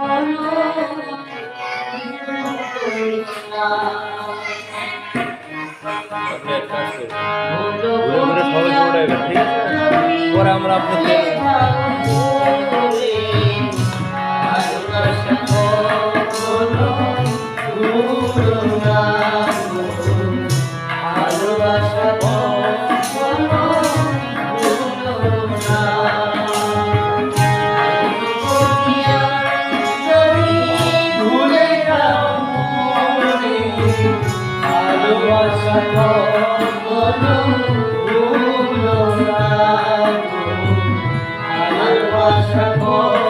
ঘুরে ঘুরে সবাই আমরা আপনাদের Oh,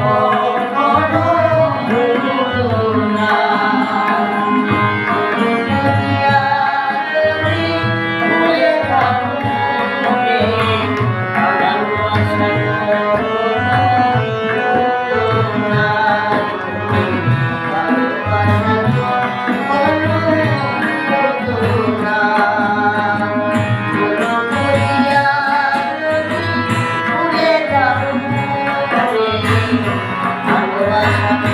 Oh, Música